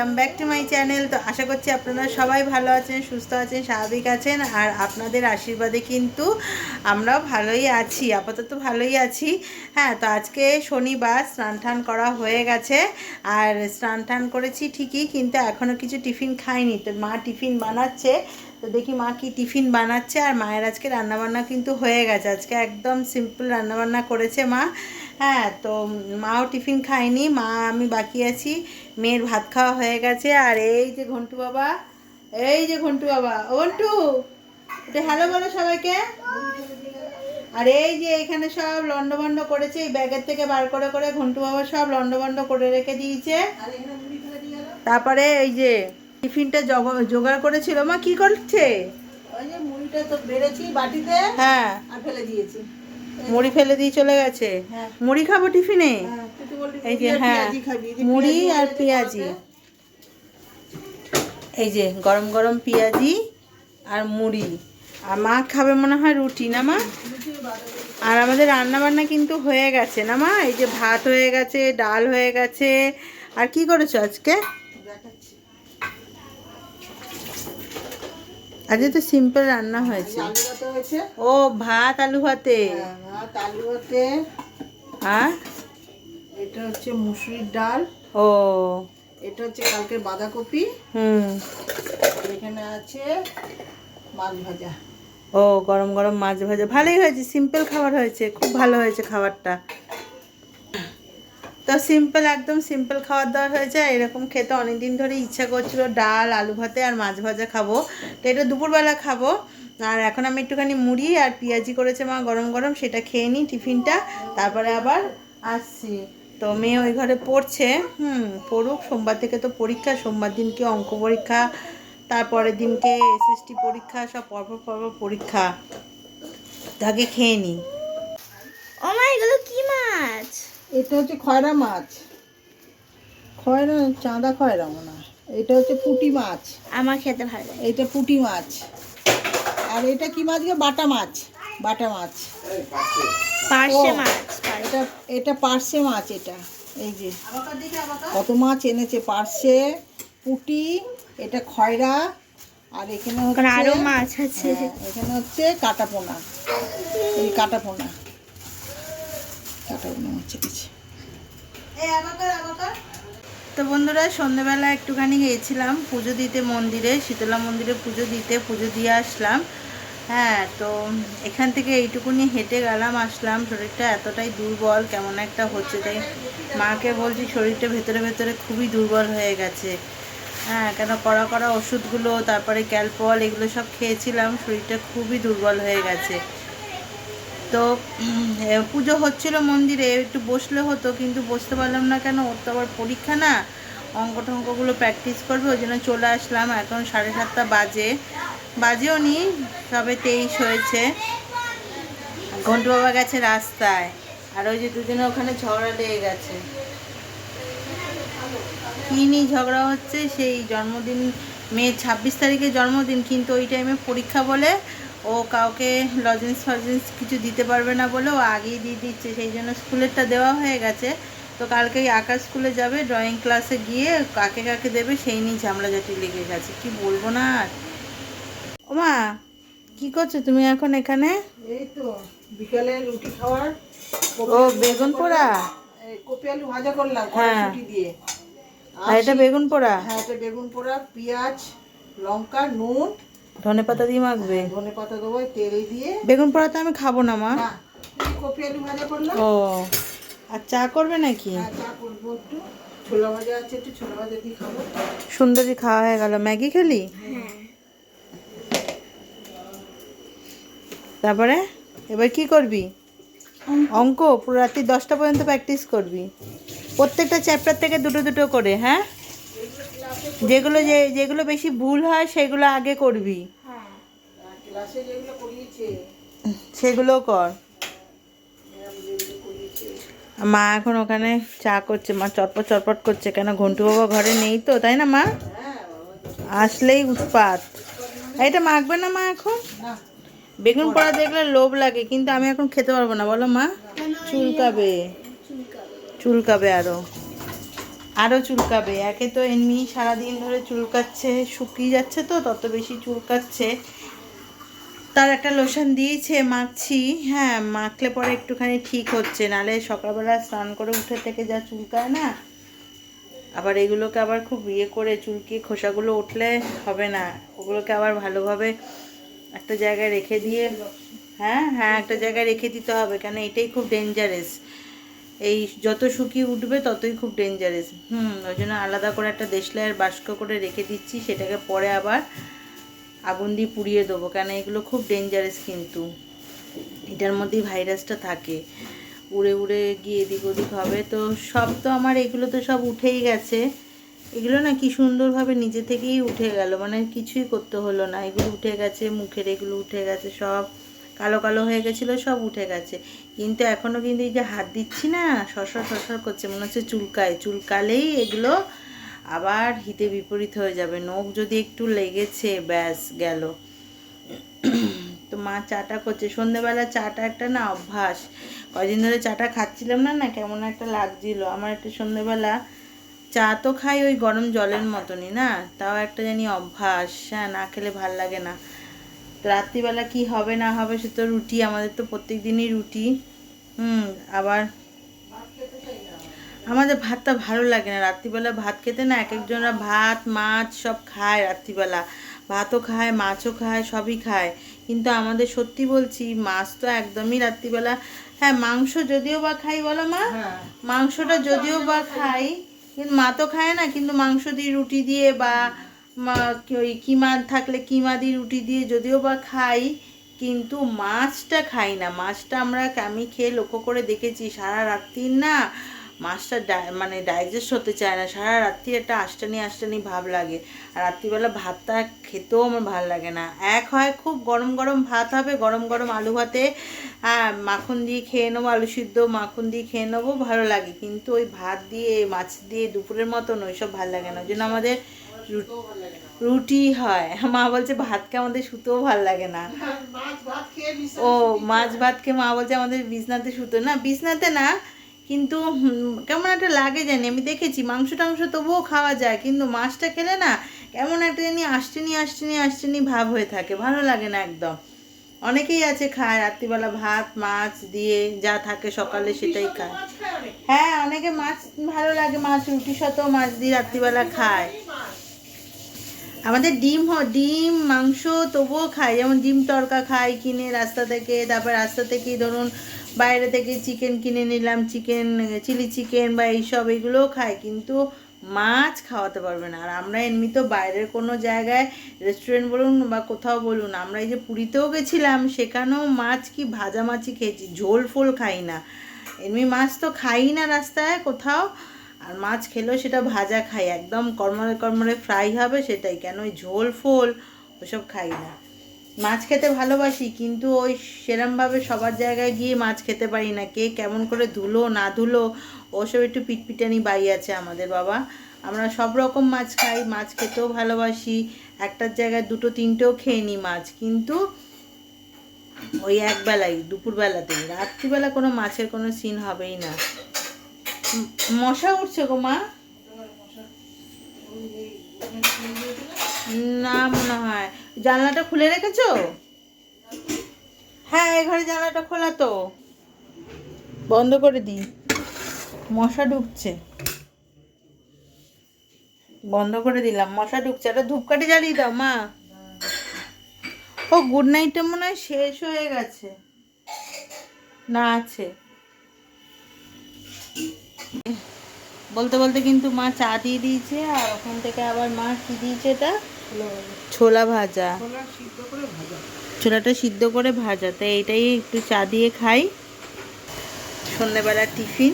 Welcome back to my channel তো আশা করছি আপনারা সবাই ভালো আছেন, সুস্থ আছেন, স্বাভাবিক আছেন, আর আপনাদের আশীর্বাদে কিন্তু আমরাও ভালোই আছি, আপাতত ভালোই আছি। হ্যাঁ তো আজকে শনিবার স্নান টান করা হয়ে গেছে, আর স্নান টান করেছি ঠিকই, কিন্তু এখনও কিছু টিফিন খাইনি। তো মা টিফিন বানাচ্ছে, তো দেখি মা কি টিফিন বানাচ্ছে, আর মায়ের আজকে রান্নাবান্না কিন্তু হয়ে গেছে। আজকে একদম সিম্পল রান্নাবান্না করেছে মা। হ্যাঁ তো মাও টিফিন খায়নি মা আমি বাকি আছি। মেয়ের ভাত খাওয়া হয়ে গেছে আর এই যে ঘন্টু বাবা এই যে ঘন্টু বাবা। ঘন্টু এটা হ্যালো বলো সবাইকে। আর এই যে এখানে সব লন্ডভন্ড করেছে এই ব্যাগের থেকে বার করে করে ঘন্টু বাবা সব লন্ডভন্ড করে রেখে দিয়েছে। তারপরে এই যে টিফিনটা জগ- জোগাড় করেছিল মা কি করছে? ওই যে মুড়িটা তো বেড়েছি বাটিতে হ্যাঁ। আর ফেলে দিয়েছি। মুড়ি ফেলে দিয়ে চলে গেছে? হ্যাঁ। মুড়ি খাব টিফিনে? হ্যাঁ, এই যে হ্যাঁ মুড়ি আর পেঁয়াজি। এই যে গরম গরম পেঁয়াজি আর মুড়ি। আর মা খাবে মনে হয় রুটি না মা? আর আমাদের রান্না বান্না কিন্তু হয়ে গেছে না মা? এই যে ভাত হয়ে গেছে ডাল হয়ে গেছে। আর কি করেছ আজকে? আজকে তো সিম্পল রান্না হয়েছে। ও ভাত আলু ভাতে। হ্যাঁ, ভাত আলু এটা হচ্ছে মুসুরির ডাল। ও। এটা হচ্ছে কালকে বাঁধাকপি। হুম। এখানে আছে মাছ ভাজা। ও গরম গরম মাছ ভাজা। ভালোই হয়েছে সিম্পল খাবার হয়েছে খুব ভালো হয়েছে খাবারটা। তো সিম্পল একদম সিম্পল খাবার দাবার হয়েছে এরকম খেতে অনেকদিন ধরে ইচ্ছা করছিল ডাল আলু ভাতে আর মাছ ভাজা খাব। তো এটা দুপুরবেলা খাব। আর এখন আমি একটুখানি মুড়ি আর পেঁয়াজি করেছে মা গরম গরম সেটা খেয়ে নিই টিফিনটা। তারপরে আবার আসছি। তো মেয়ে ওই ঘরে পড়ছে হুম পড়ুক সোমবার থেকে তো পরীক্ষা সোমবার দিনকে অঙ্ক পরীক্ষা তারপরের দিনকে এসএসটি পরীক্ষা সব পরপর পরপর পরীক্ষা। তাকে খেয়ে নিই। ও মা এগুলো কি মাছ? এটা হচ্ছে খয়রা মাছ। খয়রা চাঁদা খয়রা মনে হয়। এটা হচ্ছে পুঁটি মাছ। আমার খেতে ভালো লাগে। এটা পুঁটি মাছ। আর এটা কি মাছ গো? বাটা মাছ। বাটা মাছ। পার্শে মাছ। এটা এটা পার্শে মাছ এটা। এই যে। কত মাছ এনেছে? পার্শে পুঁটি এটা খয়রা আর এখানে ওখানে আরও মাছ আছে। হ্যাঁ, এখানে হচ্ছে কাটাপোনা। এই কাটাপোনা। কাটাপোনা মাছ এনেছে তো বন্ধুরা সন্ধ্যেবেলা একটুখানি গিয়েছিলাম পুজো দিতে মন্দিরে শীতলা মন্দিরে পুজো দিতে পুজো দিয়ে আসলাম। হ্যাঁ তো এখান থেকে এইটুকুনি হেঁটে গেলাম, আসলাম। শরীরটা এতটাই দুর্বল, কেমন একটা হচ্ছে তাই মাকে বলছি, শরীরটা ভেতরে ভেতরে খুবই দুর্বল হয়ে গেছে। হ্যাঁ কেন কড়া কড়া ওষুধগুলো, তারপরে ক্যালপল, এগুলো সব খেয়েছিলাম, শরীরটা খুবই দুর্বল হয়ে গেছে। তো পুজো হচ্ছিল মন্দিরে, একটু বসলে হতো, কিন্তু বসতে পারলাম না কেন? ওর তো আবার পরীক্ষা না। অঙ্ক টঙ্কগুলো প্র্যাকটিস করবে, ওই জন্য চলে আসলাম। এখন সাড়ে সাতটা বাজে। বাজেও নি, সবে তেইশ হয়েছে। ঘন্টু বাবা গেছে রাস্তায়। আর ওই যে দুজনে ওখানে ঝগড়া লেগে গেছে। কী নিয়ে ঝগড়া হচ্ছে? সেই জন্মদিন মেয়ের ছাব্বিশ তারিখে জন্মদিন, কিন্তু ওই টাইমে পরীক্ষা বলে ও কাউকে লজেন্স ফজেন্স কিছু দিতে পারবে না বলে ও আগেই দিয়ে দিচ্ছে। সেই জন্য স্কুলেরটা দেওয়া হয়ে গেছে। তো কালকে এই আঁকা স্কুলে যাবে ড্রয়িং ক্লাসে গিয়ে কাকে কাকে দেবে সেই নিয়ে ঝামলাঝাটি লেগে গেছে। কি বলব না আর। ওমা কি করছ তুমি এখন এখানে? এই তো বিকালে রুটি খাওয়ার ও বেগুন পোড়া? কপি আলু ভাজা করলাম হ্যাঁ। কড়াইশুঁটি দিয়ে। আর এটা বেগুন পোড়া? হ্যাঁ এটা বেগুন পোড়া পেঁয়াজ লঙ্কা নুন। ধনে পাতা দিয়ে মাখবে? ধনে পাতা দেবো তেল দিয়ে। বেগুন পোড়া তো আমি খাব না মা। কপি আলু ভাজা করলাম। ও আর চা করবে নাকি? হ্যাঁ চা করব একটু। ছোলা ভাজা আছে একটু ছোলা ভাজা দিয়ে খাব। সুন্দরী খাওয়া হয়ে গেল। ম্যাগি খেলি? হ্যাঁ। তারপরে এবার কি করবি? অঙ্ক। পুরো রাত্রি দশটা পর্যন্ত প্র্যাকটিস করবি। প্রত্যেকটা চ্যাপ্টার থেকে দুটো দুটো করে হ্যাঁ? যেগুলো যে যেগুলো বেশি ভুল হয় সেগুলো আগে করবি। সেগুলো কর। মা এখন ওখানে চা করছে মা চটপট চটপট করছে কেন ঘন্টু বাবা ঘরে নেই তো তাই না মা? আসলেই উৎপাত। এটা মাখবে না মা এখন? না। বেগুন পোড়া দেখলে লোভ লাগে, কিন্তু আমি এখন খেতে পারব না, বলো মা। চুলকাবে। চুলকাবে আরও। আরও চুলকাবে। একে তো এমনি সারাদিন ধরে চুলকাচ্ছে, শুকিয়ে যাচ্ছে তো, তত বেশি চুলকাচ্ছে। তার একটা লোশন দিয়েছে, মাখছি। হ্যাঁ মাখলে পরে একটুখানি ঠিক হচ্ছে, নালে সকালবেলা স্নান করে উঠে থেকে যা চুলকায় না, আবার এগুলোকে আবার খুব ইয়ে করে চুলকিয়ে খোসাগুলো উঠলে হবে না। ওগুলোকে আবার ভালোভাবে একটা জায়গায় রেখে দিয়ে হ্যাঁ হ্যাঁ একটা জায়গায় রেখে দিতে হবে, কেন এটাই খুব ডেঞ্জারেস এই যত শুকিয়ে উঠবে, ততই খুব ডেঞ্জারেস হুম, ওই জন্য আলাদা করে একটা দেশলাইয়ের বাস্ক করে রেখে দিচ্ছি, সেটাকে পরে আবার আগুন দিয়ে পুড়িয়ে দেবো, কেন এগুলো খুব ডেঞ্জারেস কিন্তু। এটার মধ্যেই ভাইরাসটা থাকে। উড়ে উড়ে গিয়ে এদিক ওদিক হবে, তো সব তো আমার, এগুলো তো সব উঠেই গেছে। এগুলো না কি সুন্দরভাবে নিজে থেকেই উঠে গেল মানে কিছুই করতে হলো না। এগুলো উঠে গেছে, মুখের এগুলো উঠে গেছে, সব কালো কালো হয়ে গেছিল, সব উঠে গেছে। কিন্তু এখনও কিন্তু এই যে হাত দিচ্ছি না, সরসর সরসর করছে, মনে হচ্ছে চুলকায়। চুলকালেই এগুলো আবার হিতে বিপরীত হয়ে যাবে। নখ যদি একটু লেগেছে, ব্যাস, গেল। তো মা চাটা করছে। সন্ধেবেলা চাটা একটা না অভ্যাস। কদিন ধরে চাটা খাচ্ছিলাম না না কেমন একটা লাগছিল। আমার একটা সন্ধেবেলা চা তো খাই ওই গরম জলের মতনই না? তাও একটা জানি অভ্যাস হ্যাঁ না খেলে ভালো লাগে না। রাত্রিবেলা কি হবে না হবে সে তো রুটি আমাদের তো প্রত্যেক দিনই রুটি। হুম আবার আমাদের ভাতটা ভালো লাগে না। রাত্রিবেলা ভাত খেতে না এক একজনরা ভাত মাছ সব খায় রাত্রিবেলা। ভাতও খায় মাছও খায় সবই খায়। কিন্তু আমাদের সত্যি বলছি মাছ তো একদমই রাত্রিবেলা হ্যাঁ মাংস যদিও বা খাই বলো মা? হ্যাঁ। মাংসটা যদিও বা খাই কিন্তু মা তো খায় না, কিন্তু মাংস দিয়ে রুটি দিয়ে বা ওই কিমা থাকলে কিমা দিয়ে রুটি দিয়ে যদিও বা খাই, কিন্তু মাছটা খাই না। মাছটা আমরা আমি খেয়ে লক্ষ্য করে দেখেছি, সারা রাত্রির না মাছটা মানে ডাইজেস্ট হতে চায় না। সারা রাত্রি একটা আষ্টানি আষ্টানি ভাব লাগে। আর রাত্রিবেলা ভাতটা খেতেও আমার ভালো লাগে না। এক হয় খুব গরম গরম ভাত হবে গরম গরম আলু ভাতে হ্যাঁ মাখন দিয়ে খেয়ে নেব আলু সিদ্ধ মাখন দিয়ে খেয়ে নেব ভালো লাগে। কিন্তু ওই ভাত দিয়ে মাছ দিয়ে দুপুরের মতন ওইসব ভালো লাগে না। ওই জন্য আমাদের রুটি হয়। মা বলছে ভাতকে আমাদের শুতেও ভালো লাগে না। মাছ ভাত খেয়ে ও মাছ ভাতকে মা বলছে আমাদের বিছনাতে শুতো না। বিছনাতে না কিন্তু কেমন একটা লাগে জানি। আমি দেখেছি মাংস টাংস তবুও খাওয়া যায় কিন্তু মাছটা খেলে না কেমন একটা জানি আসটেনি আসটেনি আসটেনি ভাব হয়ে থাকে। ভালো লাগে না একদম। অনেকেই আছে খায় রাত্রিবেলা ভাত মাছ দিয়ে যা থাকে সকালে সেটাই খায়। খায় হ্যাঁ অনেকে মাছ ভালো লাগে মাছ রুটি সত মাছ দিয়ে রাত্রিবেলা খায়। আমাদের ডিম হ ডিম মাংস তবুও খাই যেমন ডিম তড়কা খাই কিনে রাস্তা থেকে তারপর রাস্তা থেকেই ধরুন বাইরে থেকে চিকেন কিনে নিলাম চিকেন চিলি চিকেন বা এইসব, এগুলোও খাই কিন্তু মাছ খাওয়াতে পারবে না। আর আমরা এমনি তো বাইরের কোনো জায়গায় রেস্টুরেন্ট বলুন বা কোথাও বলুন, আমরা এই যে পুরীতেও গেছিলাম, সেখানেও মাছ কি ভাজা মাছই খেয়েছি, ঝোল ফোল খাই না। এমনি মাছ তো খাই না রাস্তায় কোথাও, আর মাছ খেলেও সেটা ভাজা খাই, একদম কর্মরে কর্মরে ফ্রাই হবে সেটাই, কেন ওই ঝোল ফোল, ওসব খাই না। মাছ খেতে ভালোবাসি, কিন্তু ওই সেরমভাবে সবার জায়গায় গিয়ে মাছ খেতে পারি না। কে কেমন করে ধুলো, না ধুলো, ওসব একটু পিটপিটানি বাই আছে আমাদের বাবা। আমরা সব রকম মাছ খাই, মাছ খেতেও ভালোবাসি, একটার জায়গায় দুটো, তিনটেও খেয়ে নিই মাছ। কিন্তু ওই একবেলাই, দুপুরবেলাতে, রাত্রিবেলা কোনো মাছের কোনো সিন হবেই না। মশা উঠছে গো মা। না মনে হয়। জানলাটা খুলে রেখেছো? হ্যাঁ এ ঘরে জানলাটা খোলা তো। বন্ধ করে দিই। মশা ঢুকছে। বন্ধ করে দিলাম, মশা ঢুকছে। একটা ধূপকাঠি জ্বালিয়ে দাও, মা। ও গুড নাইটটা মনে হয় শেষ হয়ে গেছে। না, আছে। বলতে বলতে কিন্তু মা চা দিয়ে দিয়েছে, আর ওখান থেকে আবার মা কি দিয়েছে এটা? ছোলা ভাজা। ছোলাটা সিদ্ধ করে ভাজা। তাই এটাই একটু চা দিয়ে খাই। সন্ধ্যেবেলার টিফিন।